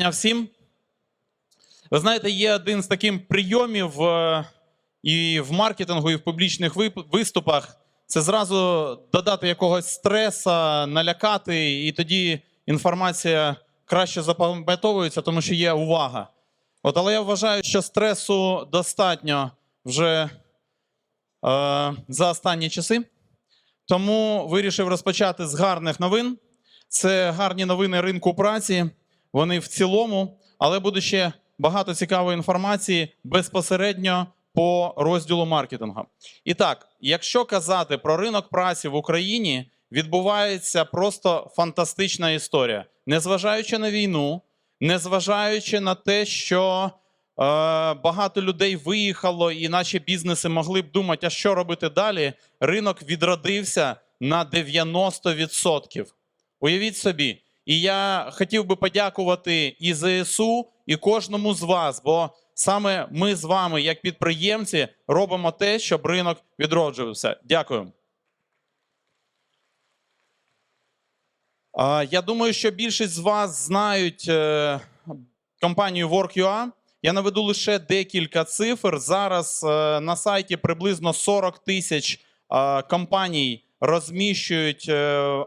Дня всім. Ви знаєте, є один з таких прийомів е, і в маркетингу, і в публічних виступах. Це зразу додати якогось стреса, налякати, і тоді інформація краще запам'ятовується, тому що є увага. От, але я вважаю, що стресу достатньо вже е, за останні часи. Тому вирішив розпочати з гарних новин. Це гарні новини ринку праці. Вони в цілому, але буде ще багато цікавої інформації безпосередньо по розділу маркетингу. І так, якщо казати про ринок праці в Україні, відбувається просто фантастична історія. Незважаючи на війну, незважаючи на те, що е, багато людей виїхало, і наші бізнеси могли б думати, а що робити далі, ринок відродився на 90%. Уявіть собі. І я хотів би подякувати і ЗСУ, і кожному з вас, бо саме ми з вами, як підприємці, робимо те, щоб ринок відроджувався. Дякую. Я думаю, що більшість з вас знають е, компанію Work.ua. Я наведу лише декілька цифр. Зараз е, на сайті приблизно 40 тисяч е, компаній розміщують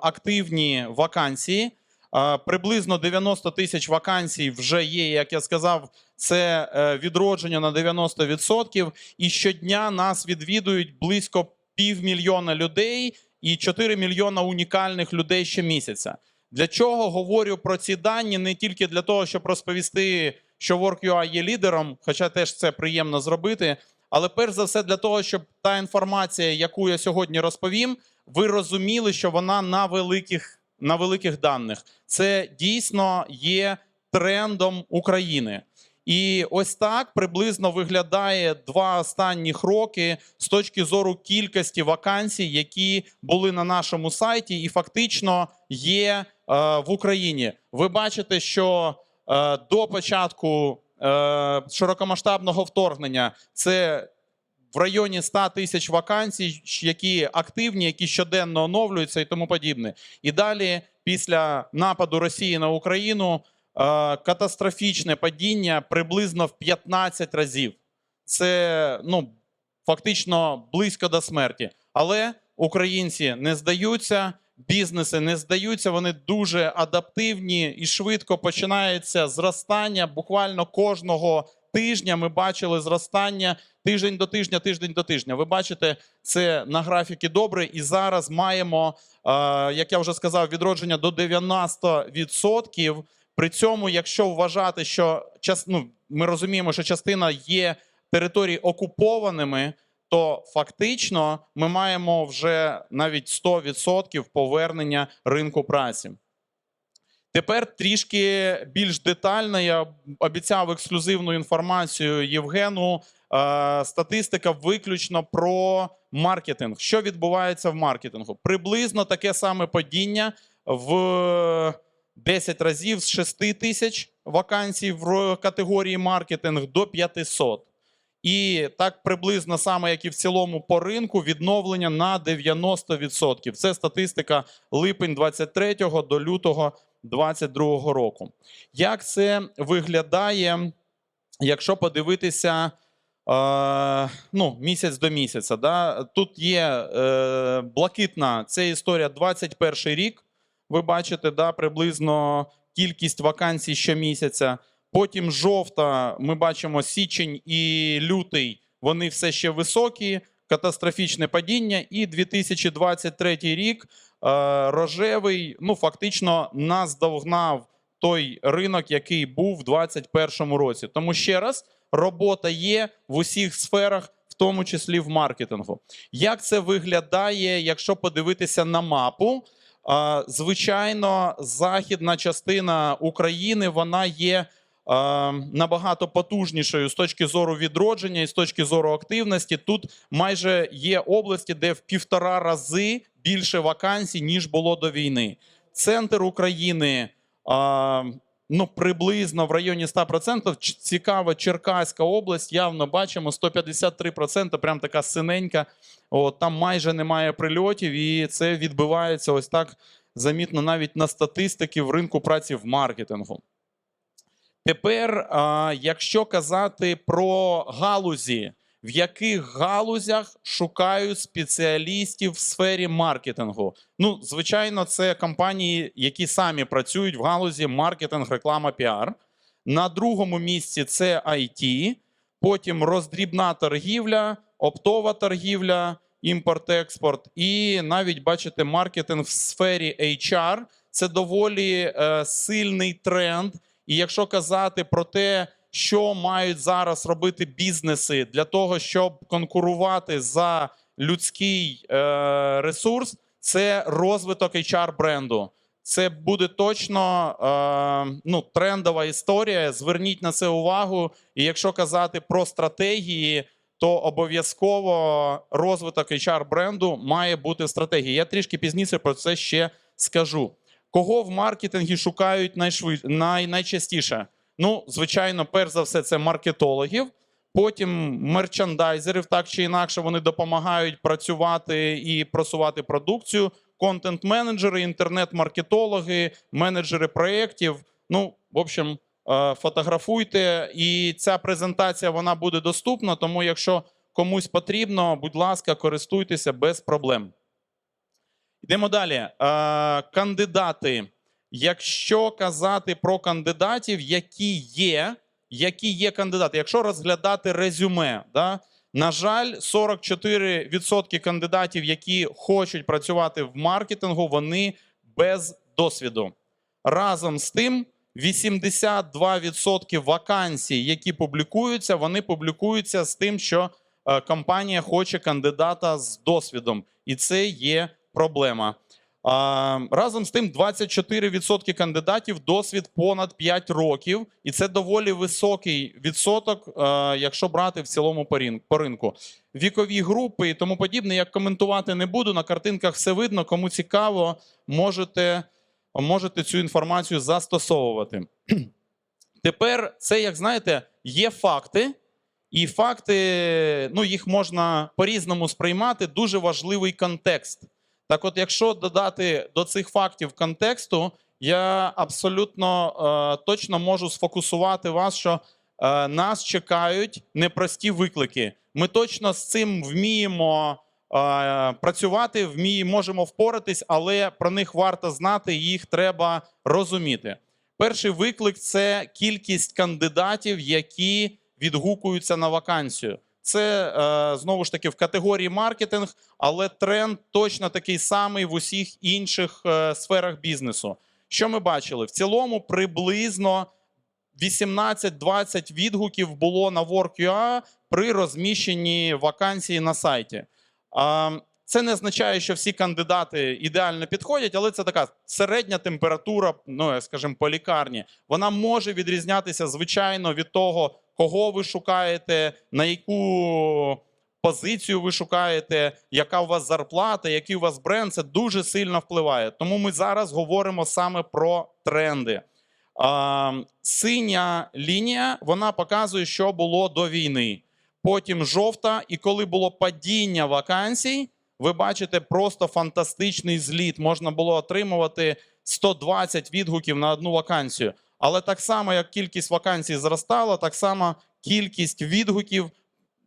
активні вакансії. Приблизно 90 тисяч вакансій вже є. Як я сказав, це е, відродження на 90%. І щодня нас відвідують близько півмільйона людей і 4 мільйона унікальних людей щомісяця. Для чого говорю про ці дані? Не тільки для того, щоб розповісти, що Work.ua є лідером, хоча теж це приємно зробити. Але перш за все для того, щоб та інформація, яку я сьогодні розповім, ви розуміли, що вона на великих, на великих даних. Це дійсно є трендом України. І ось так приблизно виглядає два останніх роки з точки зору кількості вакансій, які були на нашому сайті, і фактично є е, в Україні. Ви бачите, що е, до початку е, широкомасштабного вторгнення це в районі 100 тисяч вакансій, які активні, які щоденно оновлюються і тому подібне. І далі, після нападу Росії на Україну, е, катастрофічне падіння приблизно в 15 разів. Це ну, фактично близько до смерті. Але українці не здаються, бізнеси не здаються, вони дуже адаптивні і швидко починається зростання. Буквально кожного тижня ми бачили зростання тиждень до тижня, тиждень до тижня. Ви бачите це на графіки добре. І зараз маємо, е, як я вже сказав, відродження до 90%. При цьому, якщо вважати, що ну, ми розуміємо, що частина є територій окупованими, то фактично ми маємо вже навіть 100% повернення ринку праці. Тепер трішки більш детально я обіцяв ексклюзивну інформацію Євгену. Е, Статистика виключно про маркетинг. Що відбувається в маркетингу? Приблизно таке саме падіння в 10 разів з 6 тисяч вакансій в категорії маркетинг до 500. І так приблизно саме, як і в цілому по ринку, відновлення на 90%. Це статистика липень 23 до лютого 22 року. Як це виглядає, якщо подивитися е, ну, місяць до місяця? Да? Тут є е, блакитна, це історія 21 рік. Ви бачите, да, приблизно кількість вакансій щомісяця. Потім жовта, ми бачимо січень і лютий, вони все ще високі, катастрофічне падіння. І 2023 рік рожевий, ну фактично наздогнав той ринок, який був в 2021 році. Тому ще раз, робота є в усіх сферах, в тому числі в маркетингу. Як це виглядає, якщо подивитися на мапу? Е, Звичайно, західна частина України вона є е, набагато потужнішою з точки зору відродження і з точки зору активності. Тут майже є області, де в півтора рази більше вакансій, ніж було до війни. Центр України. е, Ну, приблизно в районі 100%. Ч- Цікава Черкаська область. Явно бачимо 153%, прям така синенька. От, там майже немає прильотів, і це відбивається ось так замітно навіть на статистики в ринку праці в маркетингу. Тепер, а, якщо казати про галузі, в яких галузях шукають спеціалістів в сфері маркетингу? Ну, звичайно, це компанії, які самі працюють в галузі маркетинг, реклама, піар. На другому місці це IT, потім роздрібна торгівля, оптова торгівля, імпорт-експорт, і навіть бачите, маркетинг в сфері HR це доволі е, сильний тренд. І якщо казати про те, що мають зараз робити бізнеси для того, щоб конкурувати за людський е, ресурс, це розвиток HR бренду. Це буде точно е, ну, трендова історія. Зверніть на це увагу. І якщо казати про стратегії, то обов'язково розвиток HR бренду має бути в стратегії. Я трішки пізніше про це ще скажу. Кого в маркетингі шукають найшвид... най... найчастіше? Ну, звичайно, перш за все, це маркетологів. Потім мерчандайзерів, так чи інакше, вони допомагають працювати і просувати продукцію. Контент-менеджери, інтернет-маркетологи, менеджери проєктів. Ну, в общем, е, фотографуйте. І ця презентація вона буде доступна. Тому, якщо комусь потрібно, будь ласка, користуйтеся без проблем. Йдемо далі. Е, Кандидати. Якщо казати про кандидатів, які є, які є кандидати, якщо розглядати резюме, да, на жаль, 44% кандидатів, які хочуть працювати в маркетингу, вони без досвіду. Разом з тим, 82% вакансій, які публікуються, вони публікуються з тим, що е, компанія хоче кандидата з досвідом, і це є проблема. Разом з тим, 24% кандидатів досвід понад 5 років, і це доволі високий відсоток, е, якщо брати в цілому по по ринку. Вікові групи і тому подібне, як коментувати не буду. На картинках все видно. Кому цікаво, можете, можете цю інформацію застосовувати. Тепер це, як знаєте, є факти, і факти, ну, їх можна по-різному сприймати. Дуже важливий контекст. Так, от, якщо додати до цих фактів контексту, я абсолютно е, точно можу сфокусувати вас, що е, нас чекають непрості виклики. Ми точно з цим вміємо е, працювати, вміємо, можемо впоратись, але про них варто знати, їх треба розуміти. Перший виклик це кількість кандидатів, які відгукуються на вакансію. Це е, знову ж таки в категорії маркетинг, але тренд точно такий самий в усіх інших е, сферах бізнесу. Що ми бачили? В цілому приблизно 18-20 відгуків було на Work.ua при розміщенні вакансії на сайті. Це не означає, що всі кандидати ідеально підходять, але це така середня температура, ну скажімо, по лікарні. Вона може відрізнятися звичайно від того, кого ви шукаєте, на яку позицію ви шукаєте, яка у вас зарплата, який у вас бренд. Це дуже сильно впливає. Тому ми зараз говоримо саме про тренди. Синя лінія вона показує, що було до війни. Потім жовта, і коли було падіння вакансій, ви бачите просто фантастичний зліт. Можна було отримувати 120 відгуків на одну вакансію. Але так само, як кількість вакансій зростала, так само кількість відгуків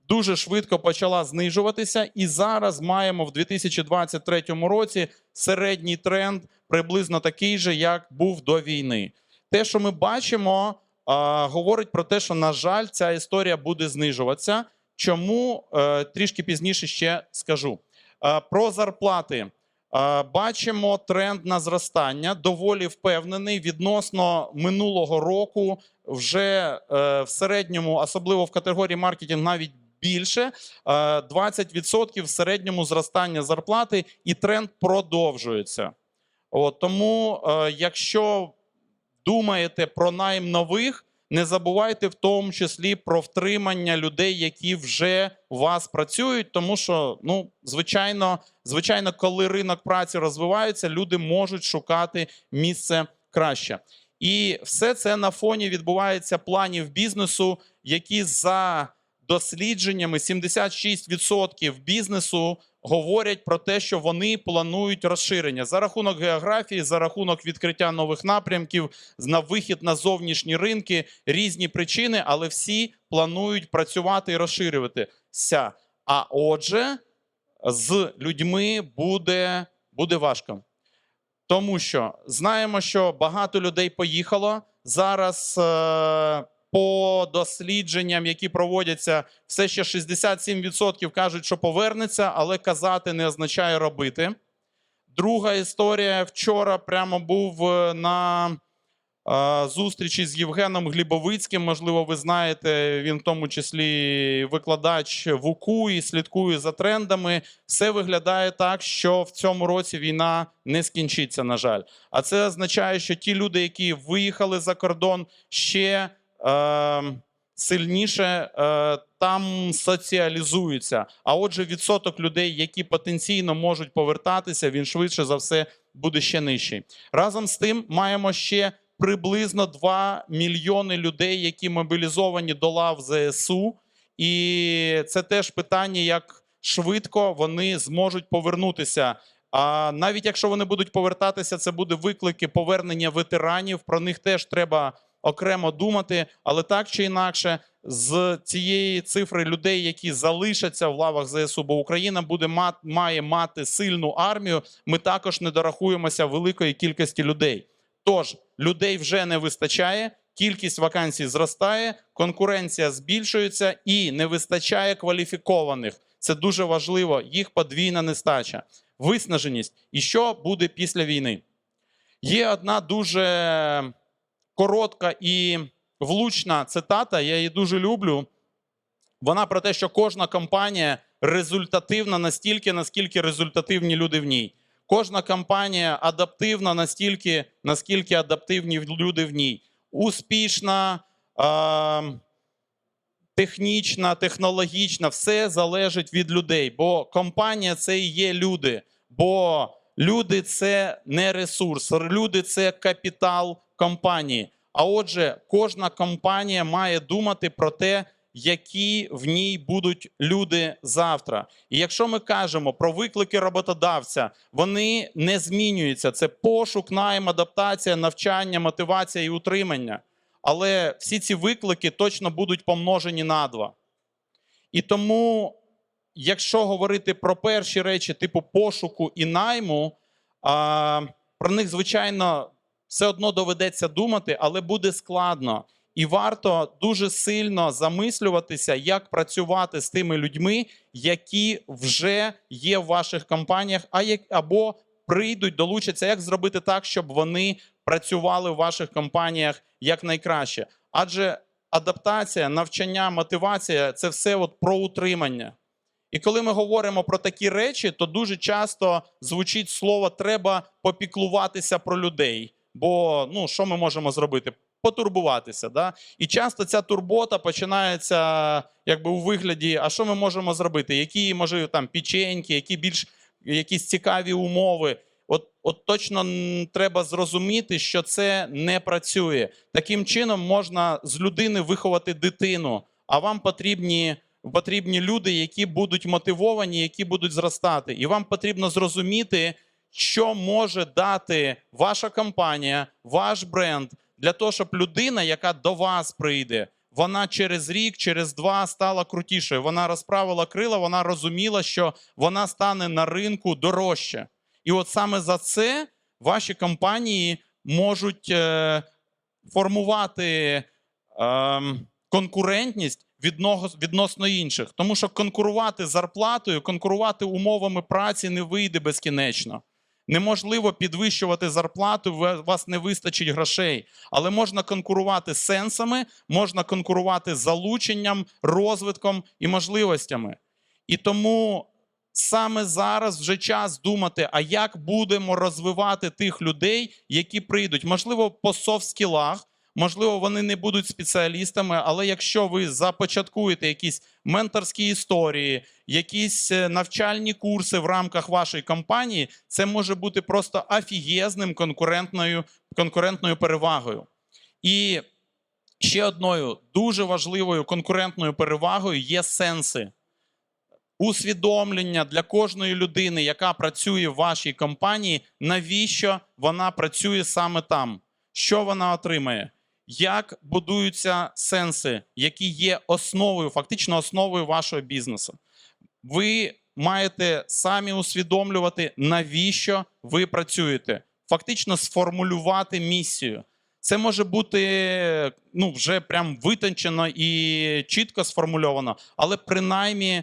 дуже швидко почала знижуватися. І зараз маємо в 2023 році середній тренд приблизно такий же, як був до війни. Те, що ми бачимо, говорить про те, що, на жаль, ця історія буде знижуватися. Чому Е, трішки пізніше ще скажу. Е, Про зарплати. Е, Бачимо тренд на зростання, доволі впевнений відносно минулого року. Вже е, в середньому, особливо в категорії маркетинг, навіть більше. Е, 20% в середньому зростання зарплати, і тренд продовжується. От, тому, е, якщо думаєте про найм нових, не забувайте в тому числі про втримання людей, які вже у вас працюють, тому що, ну, звичайно, звичайно, коли ринок праці розвивається, люди можуть шукати місце краще. І все це на фоні відбувається планів бізнесу, які за дослідженнями 76% бізнесу говорять про те, що вони планують розширення за рахунок географії, за рахунок відкриття нових напрямків, на вихід на зовнішні ринки, різні причини, але всі планують працювати і розширюватися. А отже, з людьми буде, буде важко. Тому що знаємо, що багато людей поїхало. Зараз е, по дослідженням, які проводяться, все ще 67% кажуть, що повернеться, але казати не означає робити. Друга історія. Вчора прямо був е, на е, зустрічі з Євгеном Глібовицьким. Можливо, ви знаєте, він в тому числі викладач в УКУ і слідкує за трендами. Все виглядає так, що в цьому році війна не скінчиться, на жаль. А це означає, що ті люди, які виїхали за кордон, ще сильніше е, там соціалізуються. А отже, відсоток людей, які потенційно можуть повертатися, він швидше за все буде ще нижчий. Разом з тим, маємо ще приблизно 2 мільйони людей, які мобілізовані до лав ЗСУ. І це теж питання, як швидко вони зможуть повернутися. А навіть якщо вони будуть повертатися, це буде виклики повернення ветеранів. Про них теж треба окремо думати. Але так чи інакше, з цієї цифри людей, які залишаться в лавах ЗСУ, бо Україна буде має мати сильну армію. Ми також не дорахуємося великої кількості людей. Тож людей вже не вистачає. Кількість вакансій зростає, конкуренція збільшується і не вистачає кваліфікованих. Це дуже важливо. Їх подвійна нестача, виснаженість. І що буде після війни? Є одна дуже коротка і влучна цитата. Я її дуже люблю. Вона про те, що кожна компанія результативна настільки, наскільки результативні люди в ній. Кожна компанія адаптивна настільки, наскільки адаптивні люди в ній. Успішна, е, технічна, технологічна, все залежить від людей. Бо компанія це і є люди. Бо люди це не ресурс, люди це капітал компанії. А отже, кожна компанія має думати про те, які в ній будуть люди завтра. І якщо ми кажемо про виклики роботодавця, вони не змінюються. Це пошук, найм, адаптація, навчання, мотивація і утримання. Але всі ці виклики точно будуть помножені на два. І тому, якщо говорити про перші речі, типу пошуку і найму, про них, звичайно, все одно доведеться думати, але буде складно. І варто дуже сильно замислюватися, як працювати з тими людьми, які вже є в ваших компаніях, а як або прийдуть, долучаться, як зробити так, щоб вони працювали в ваших компаніях якнайкраще. Адже адаптація, навчання, мотивація це все от про утримання. І коли ми говоримо про такі речі, то дуже часто звучить слово треба попіклуватися про людей. Бо ну що ми можемо зробити? Потурбуватися. Да? І часто ця турбота починається якби у вигляді: а що ми можемо зробити? Які може там печеньки, які більш якісь цікаві умови. От, от точно треба зрозуміти, що це не працює. Таким чином можна з людини виховати дитину, а вам потрібні, потрібні люди, які будуть мотивовані, які будуть зростати. І вам потрібно зрозуміти, що може дати ваша компанія, ваш бренд для того, щоб людина, яка до вас прийде, вона через рік, через два стала крутішою. Вона розправила крила, вона розуміла, що вона стане на ринку дорожче. І от саме за це ваші компанії можуть е, формувати е, конкурентність відносно інших. Тому що конкурувати зарплатою, конкурувати умовами праці не вийде безкінечно. Неможливо підвищувати зарплату, у вас не вистачить грошей. Але можна конкурувати сенсами, можна конкурувати залученням, розвитком і можливостями. І тому саме зараз вже час думати, а як будемо розвивати тих людей, які прийдуть. Можливо, по софт-скілах, можливо, вони не будуть спеціалістами, але якщо ви започаткуєте якісь менторські історії, якісь е, навчальні курси в рамках вашої компанії, це може бути просто офігезним конкурентною, конкурентною перевагою. І ще одною дуже важливою конкурентною перевагою є сенси. усвідомлення для кожної людини, яка працює в вашій компанії, навіщо вона працює саме там, що вона отримає, як будуються сенси, які є основою, фактично основою вашого бізнесу. Ви маєте самі усвідомлювати, навіщо ви працюєте, фактично сформулювати місію. Це може бути ну, вже прям витончено і чітко сформульовано, але принаймні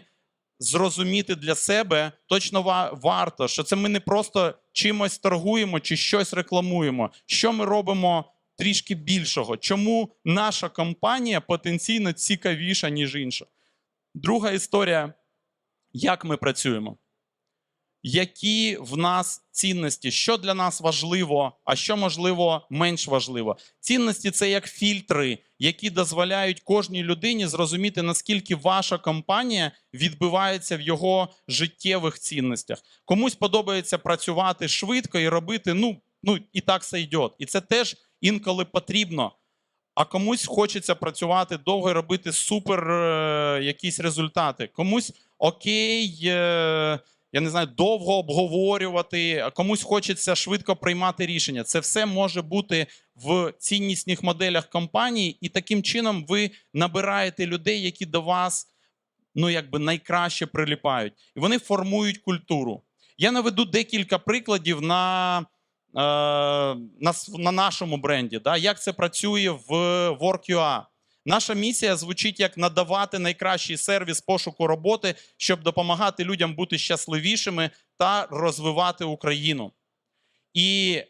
зрозуміти для себе точно варто, що це ми не просто чимось торгуємо чи щось рекламуємо. Що ми робимо трішки більшого? Чому наша компанія потенційно цікавіша, ніж інша? Друга історія: як ми працюємо? Які в нас цінності, що для нас важливо, а що можливо менш важливо. Цінності це як фільтри, які дозволяють кожній людині зрозуміти, наскільки ваша компанія відбивається в його життєвих цінностях. Комусь подобається працювати швидко і робити, ну, ну і так все йде. І це теж інколи потрібно. А комусь хочеться працювати довго і робити супер е, якісь результати. Комусь окей. Е, я не знаю, довго обговорювати, а комусь хочеться швидко приймати рішення. Це все може бути в ціннісних моделях компанії, і таким чином ви набираєте людей, які до вас ну, якби найкраще приліпають. І вони формують культуру. Я наведу декілька прикладів на, на, на нашому бренді. Да? Як це працює в Work.ua. Наша місія звучить як надавати найкращий сервіс пошуку роботи, щоб допомагати людям бути щасливішими та розвивати Україну. І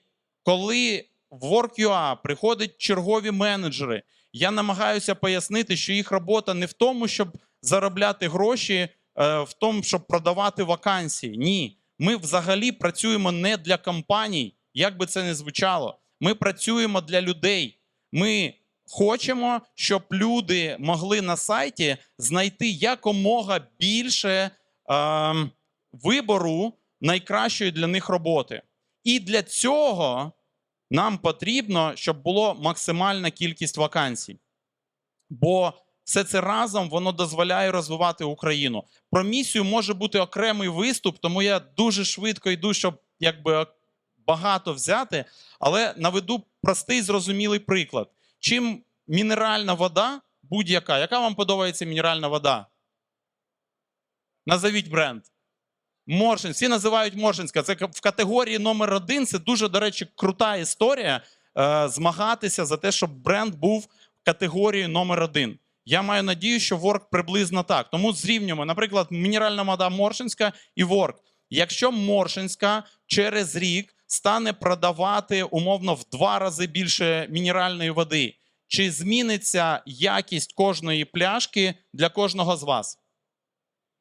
коли в Work.ua приходять чергові менеджери, я намагаюся пояснити, що їх робота не в тому, щоб заробляти гроші, е, в тому, щоб продавати вакансії. Ні, ми взагалі працюємо не для компаній, як би це не звучало. Ми працюємо для людей. Ми хочемо, щоб люди могли на сайті знайти якомога більше ем, вибору найкращої для них роботи. І для цього нам потрібно, щоб було максимальна кількість вакансій. Бо все це разом воно дозволяє розвивати Україну. Про місію може бути окремий виступ, тому я дуже швидко йду, щоб якби багато взяти. Але наведу простий зрозумілий приклад. Чим мінеральна вода будь-яка, яка вам подобається мінеральна вода? Назовіть бренд. Моршин. Всі називають Моршинська. Це в категорії номер один. Це дуже, до речі, крута історія е, змагатися за те, щоб бренд був категорією номер один. Я маю надію, що Ворк приблизно так. Тому зрівнюємо, наприклад, мінеральна вода Моршинська і Ворк. Якщо Моршинська через рік стане продавати умовно в два рази більше мінеральної води, чи зміниться якість кожної пляшки для кожного з вас?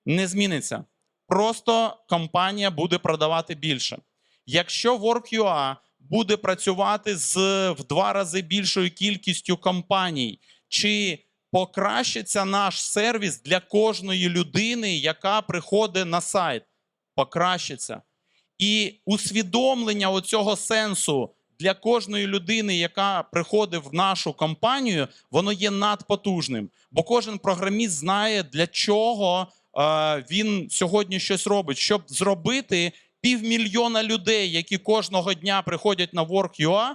Не зміниться. Просто компанія буде продавати більше. Якщо Work.ua буде працювати з в два рази більшою кількістю компаній, чи покращиться наш сервіс для кожної людини, яка приходить на сайт? Покращиться. І усвідомлення оцього сенсу для кожної людини, яка приходить в нашу компанію, воно є надпотужним. Бо кожен програміст знає, для чого е, він сьогодні щось робить, щоб зробити півмільйона людей, які кожного дня приходять на Work.ua,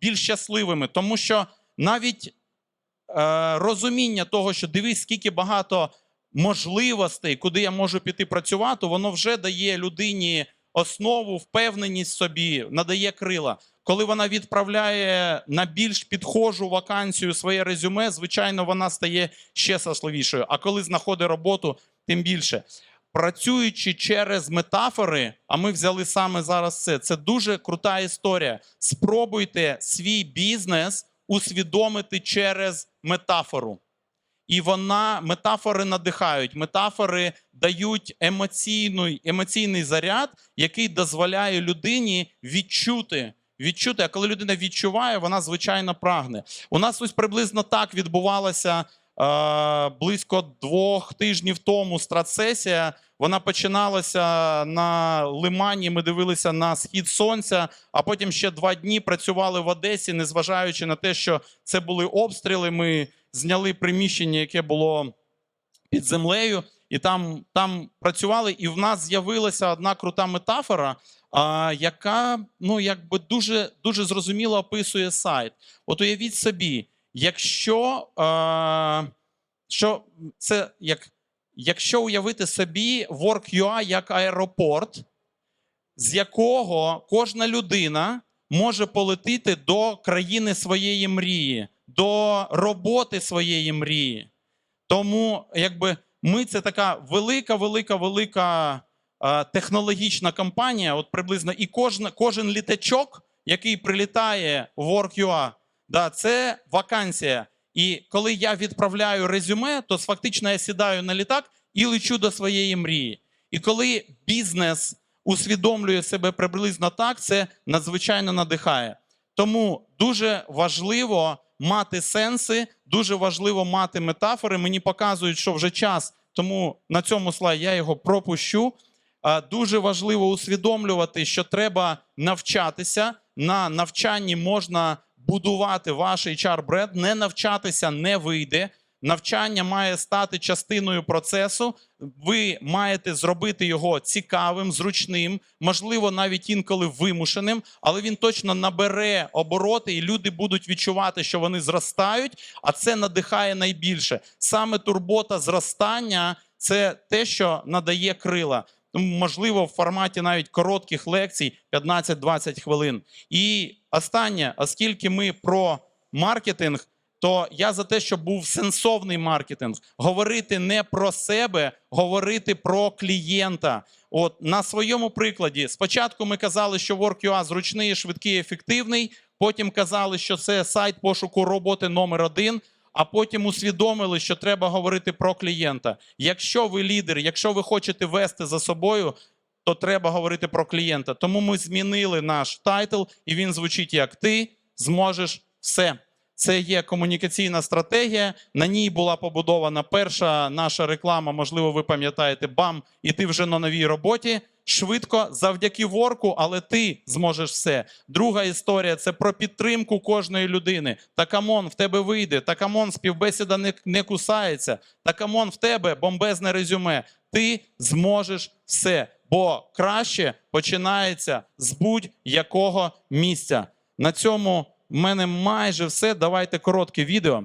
більш щасливими. Тому що навіть е, розуміння того, що дивись, скільки багато можливостей, куди я можу піти працювати, воно вже дає людині основу, впевненість собі, надає крила. Коли вона відправляє на більш підхожу вакансію своє резюме, звичайно, вона стає ще щасливішою. А коли знаходить роботу, тим більше. Працюючи через метафори, а ми взяли саме зараз це. Це дуже крута історія. Спробуйте свій бізнес усвідомити через метафору. І вона метафори надихають, метафори дають емоційний, емоційний заряд, який дозволяє людині відчути. Відчути, а коли людина відчуває, вона звичайно прагне. У нас ось приблизно так відбувалася е, близько двох тижнів тому стратсесія. Вона починалася на лимані. Ми дивилися на схід сонця, а потім ще два дні працювали в Одесі, незважаючи на те, що це були обстріли. Ми зняли приміщення, яке було під землею. і там, там працювали. І в нас з'явилася одна крута метафора, а, яка ну, якби дуже, дуже зрозуміло описує сайт. От уявіть собі, якщо а, що це як, якщо уявити собі Work.ua як аеропорт, з якого кожна людина може полетіти до країни своєї мрії, до роботи своєї мрії. Тому, якби ми це така велика, велика, велика е, технологічна компанія. От приблизно, і кожна, кожен літачок, який прилітає в Work.ua, да, це вакансія. І коли я відправляю резюме, то фактично я сідаю на літак і лечу до своєї мрії. І коли бізнес усвідомлює себе приблизно так, це надзвичайно надихає. Тому дуже важливо мати сенси, дуже важливо мати метафори. Мені показують, що вже час, тому на цьому слайді я його пропущу. Дуже важливо усвідомлювати, що треба навчатися. На навчанні можна будувати ваш HR-бренд. Не навчатися не вийде. Навчання має стати частиною процесу. Ви маєте зробити його цікавим, зручним, можливо, навіть інколи вимушеним, але він точно набере обороти, і люди будуть відчувати, що вони зростають. А це надихає найбільше. Саме турбота зростання це те, що надає крила. Можливо, в форматі навіть коротких лекцій 15-20 хвилин. І останнє, оскільки ми про маркетинг то я за те, щоб був сенсовний маркетинг. Говорити не про себе, говорити про клієнта. От на своєму прикладі, спочатку ми казали, що Work.ua зручний, швидкий, ефективний. Потім казали, що це сайт пошуку роботи номер один. А потім усвідомили, що треба говорити про клієнта. Якщо ви лідер, якщо ви хочете вести за собою, то треба говорити про клієнта. Тому ми змінили наш тайтл, і він звучить як ти зможеш все. Це є комунікаційна стратегія. На ній була побудована перша наша реклама. Можливо, ви пам'ятаєте, бам, і ти вже на новій роботі. Швидко, завдяки ворку, але ти зможеш все. Друга історія це про підтримку кожної людини. Та камон, в тебе вийде. Та камон, співбесіда не, не кусається. Та камон, в тебе бомбезне резюме. Ти зможеш все. Бо краще починається з будь-якого місця. На цьому в мене майже все. Давайте коротке відео.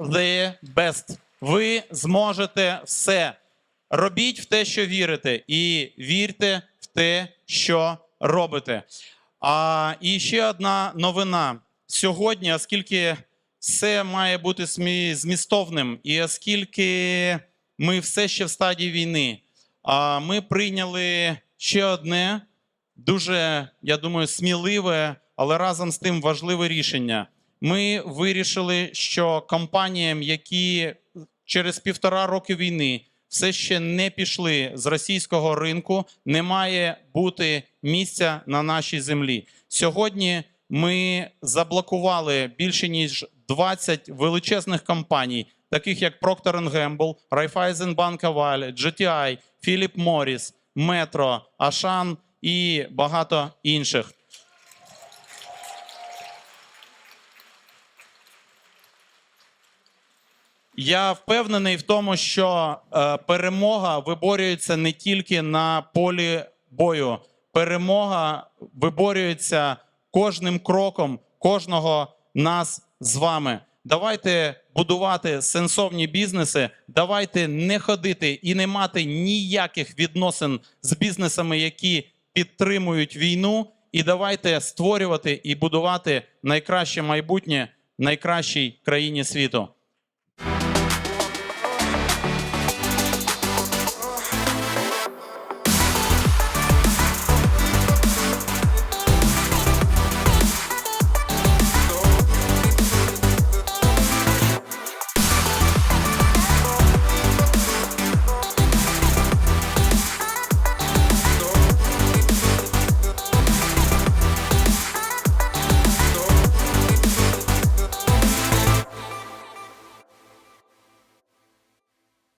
The best. Ви зможете все. Робіть в те, що вірите, і вірте в те, що робите. А і ще одна новина. Сьогодні, оскільки все має бути змістовним, і оскільки ми все ще в стадії війни, а ми прийняли ще одне дуже, я думаю, сміливе, але разом з тим важливе рішення. Ми вирішили, що компаніям, які через півтора роки війни все ще не пішли з російського ринку, не має бути місця на нашій землі. Сьогодні ми заблокували більше ніж 20 величезних компаній, таких як Procter Gamble, Raiffeisenbank Aval, GTI, Philip Morris, Metro, Ашан і багато інших. Я впевнений в тому, що е, перемога виборюється не тільки на полі бою. Перемога виборюється кожним кроком кожного нас з вами. Давайте будувати сенсовні бізнеси. Давайте не ходити і не мати ніяких відносин з бізнесами, які підтримують війну. І давайте створювати і будувати найкраще майбутнє найкращій країні світу.